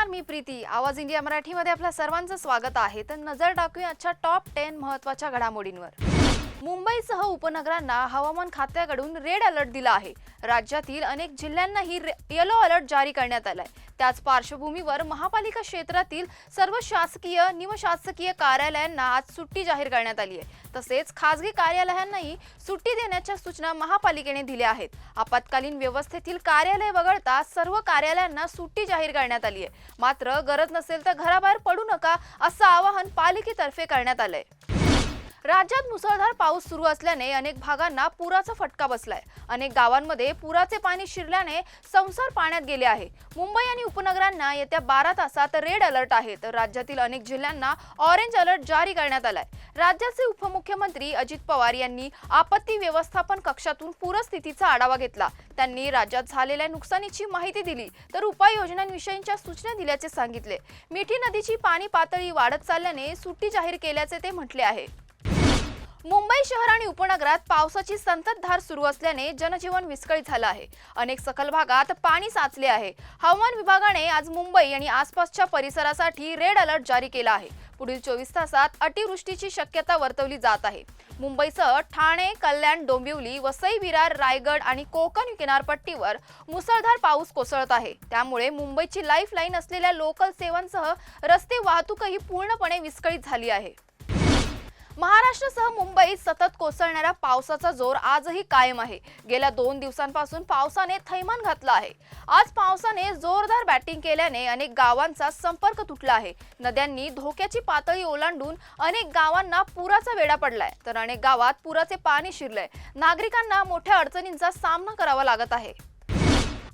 नमस्कार मी प्रीती. आवाज इंडिया मराठीमध्ये आपल्या सर्वांचं स्वागत आहे. तर नजर टाकूया आजच्या टॉप टेन महत्त्वाच्या घडामोडींवर. मुंबईसह उपनगरांना हवामान खात्याकडून रेड अलर्ट दिला आहे. राज्यातील अनेक जिल्ह्यांनाही येलो अलर्ट जारी करण्यात आलाय. त्याच पार्श्वभूमीवर महापालिका क्षेत्रातील सर्व शासकीय निमशासकीय कार्यालयांना आज सुट्टी जाहीर करण्यात आली आहे. तसेच खासगी कार्यालयांनाही सुट्टी देण्याच्या सूचना महापालिकेने दिल्या आहेत. आपत्कालीन व्यवस्थेतील कार्यालय वगळता सर्व कार्यालयांना सुट्टी जाहीर करण्यात आली आहे. मात्र गरज नसेल तर घराबाहेर पडू नका असं आवाहन पालिकेतर्फे करण्यात आलंय. राज्यात मुसळधार पाऊस सुरू असल्याने अनेक भागांना पुराचा फटका बसलाय. अनेक गावांमध्ये पुराचे पाणी शिरल्याने संसार पाण्यात गेले आहे. मुंबई आणि उपनगरांना येत्या बारा तासात रेड अलर्ट आहे. तर राज्यातील अनेक जिल्ह्यांना ऑरेंज अलर्ट जारी करण्यात आलाय. राज्याचे उपमुख्यमंत्री अजित पवार यांनी आपत्ती व्यवस्थापन कक्षातून पूरस्थितीचा आढावा घेतला. त्यांनी राज्यात झालेल्या नुकसानीची माहिती दिली. तर उपाययोजनांविषयीच्या सूचना दिल्याचे सांगितले. मिठी नदीची पाणी पातळी वाढत चालल्याने सुट्टी जाहीर केल्याचे ते म्हटले आहे. मुंबई शहर आणि उपनगरात पावसाची संततधार सुरू असल्याने जनजीवन विस्कळीत झालं आहे. अनेक सखल भागात पाणी साचले आहे. हवामान विभागाने आज मुंबई आणि आसपासच्या परिसरासाठी रेड अलर्ट जारी केला आहे. पुढील चोवीस तासात अतिवृष्टीची शक्यता वर्तवली जात आहे. मुंबईसह ठाणे कल्याण डोंबिवली वसई विरार रायगड आणि कोकण किनारपट्टीवर मुसळधार पाऊस कोसळत आहे. त्यामुळे मुंबईची लाईफ लाईन असलेल्या लोकल सेवांसह रस्ते वाहतूकही पूर्णपणे विस्कळीत झाली आहे. महाराष्ट्रासह मुंबईत सतत कोसळणाऱ्या पावसाचा जोर आजही कायम आहे. गेल्या दोन दिवसांपासून पावसाने थैमान घातलं आहे. आज पावसाने जोरदार बॅटिंग केल्याने अनेक गावांचा संपर्क तुटला आहे. नद्यांनी धोक्याची पातळी ओलांडून अनेक गावांना पुराचा वेढा पडलाय. तर अनेक गावात पुराचे पाणी शिरलंय. नागरिकांना मोठ्या अडचणींचा सामना करावा लागत आहे.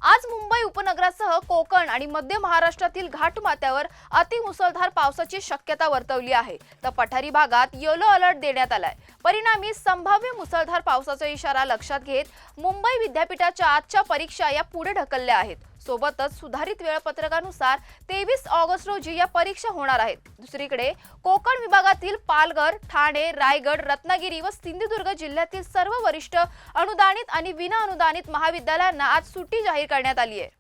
आज मुंबई उपनगरासह कोकण आणि मध्य महाराष्ट्रातील घाटमाथ्यावर अतिमुसळधार पावसाची शक्यता वर्तवली आहे. तर पठारी भागात येलो अलर्ट देण्यात आलाय. परिणामी संभाव्य मुसळधार पावसाचा इशारा लक्षात घेत मुंबई विद्यापीठाच्या आजच्या परीक्षा या पुढे ढकलल्या आहेत. सोबतच सुधारित वेळापत्रकानुसार तेवीस ऑगस्ट रोजी या परीक्षा होणार आहेत. दुसरीकडे कोकण विभागातील पालघर ठाणे रायगड रत्नागिरी व सिंधुदुर्ग जिल्ह्यातील सर्व वरिष्ठ अनुदानित आणि विना अनुदानित महाविद्यालयांना आज सुट्टी जाहीर करण्यात आली आहे.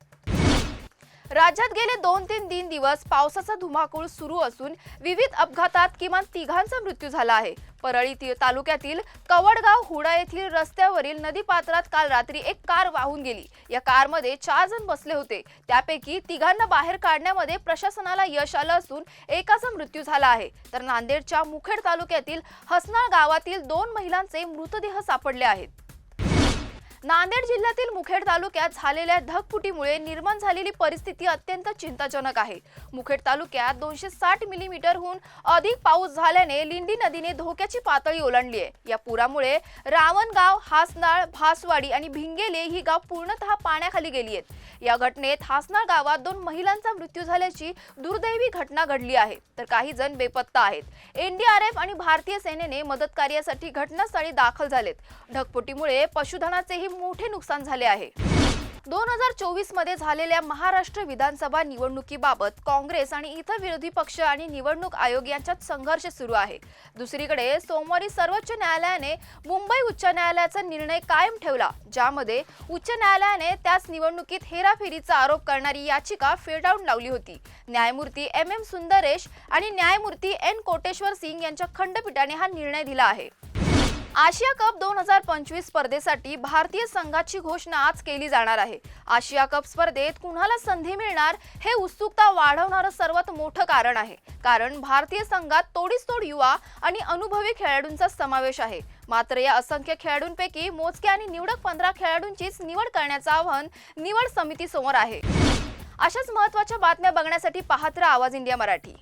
राज्यात गेले दोन तीन तीन दिवस पावसाचा धुमाकूळ सुरू असून विविध अपघातात किमान तिघांचा मृत्यू झाला आहे. परळी तालुक्यातील कवडगाव हुडा येथील रस्त्यावरील नदीपात्रात काल रात्री एक कार वाहून गेली. या कारमध्ये चार जण बसले होते. त्यापैकी तिघांना बाहेर काढण्यामध्ये प्रशासनाला यश आलं असून एकाचा मृत्यू झाला आहे. तर नांदेडच्या मुखेड तालुक्यातील हसनाळ गावातील दोन महिलांचे मृतदेह सापडले आहेत. नांदेड जिल्ह्यातील मुखेड तालुक्यात झालेल्या धगफुटीमुळे निर्माण झालेली परिस्थिती अत्यंत चिंताजनक आहे. मुखेड तालुक्यात दोनशे साठ मिलीमीटरहून अधिक पाऊस झाल्याने लिंडी नदीने धोक्याची पातळी ओलांडली आहे. या पुरामुळे रावणगाव हासनाळ भासवाडी आणि भिंगेले ही गाव पूर्णतः पाण्याखाली गेली आहेत. या घटनेत हासनाळ गावात दोन महिलांचा मृत्यू झाल्याची दुर्दैवी घटना घडली आहे. तर काही जण बेपत्ता आहेत. एनडीआरएफ आणि भारतीय सेनेने मदत कार्यासाठी घटनास्थळी दाखल झालेत. ढगफुटीमुळे पशुधनाचेही मोठे नुकसान झाले आहे. दोन हजार चोवीसमध्ये झालेल्या महाराष्ट्र विधानसभा निवडणुकीबाबत काँग्रेस आणि इतर विरोधी पक्ष आणि निवडणूक आयोग यांच्यात संघर्ष सुरू आहे. दुसरीकडे सोमवारी सर्वोच्च न्यायालयाने मुंबई उच्च न्यायालयाचा निर्णय कायम ठेवला ज्यामध्ये उच्च न्यायालयाने त्याच निवडणुकीत हेराफेरीचा आरोप करणारी याचिका फेटाळून लावली होती. न्यायमूर्ती एम एम सुंदरेश आणि न्यायमूर्ती एन कोटेश्वर सिंग यांच्या खंडपीठाने हा निर्णय दिला आहे. आशिया कप दोन हजार पंचवीस स्पर्धेसाठी भारतीय संघाची घोषणा आज केली जाणार आहे. आशिया कप स्पर्धेत कुणाला संधी मिळणार हे उत्सुकता वाढवणारं सर्वात मोठं कारण आहे. कारण भारतीय संघात तोडीस तोड युवा आणि अनुभवी खेळाडूंचा समावेश आहे. मात्र या असंख्य खेळाडूंपैकी मोजक्या आणि निवडक पंधरा खेळाडूंचीच निवड करण्याचं आव्हान निवड समितीसमोर आहे. अशाच महत्त्वाच्या बातम्या बघण्यासाठी पाहत आवाज इंडिया मराठी.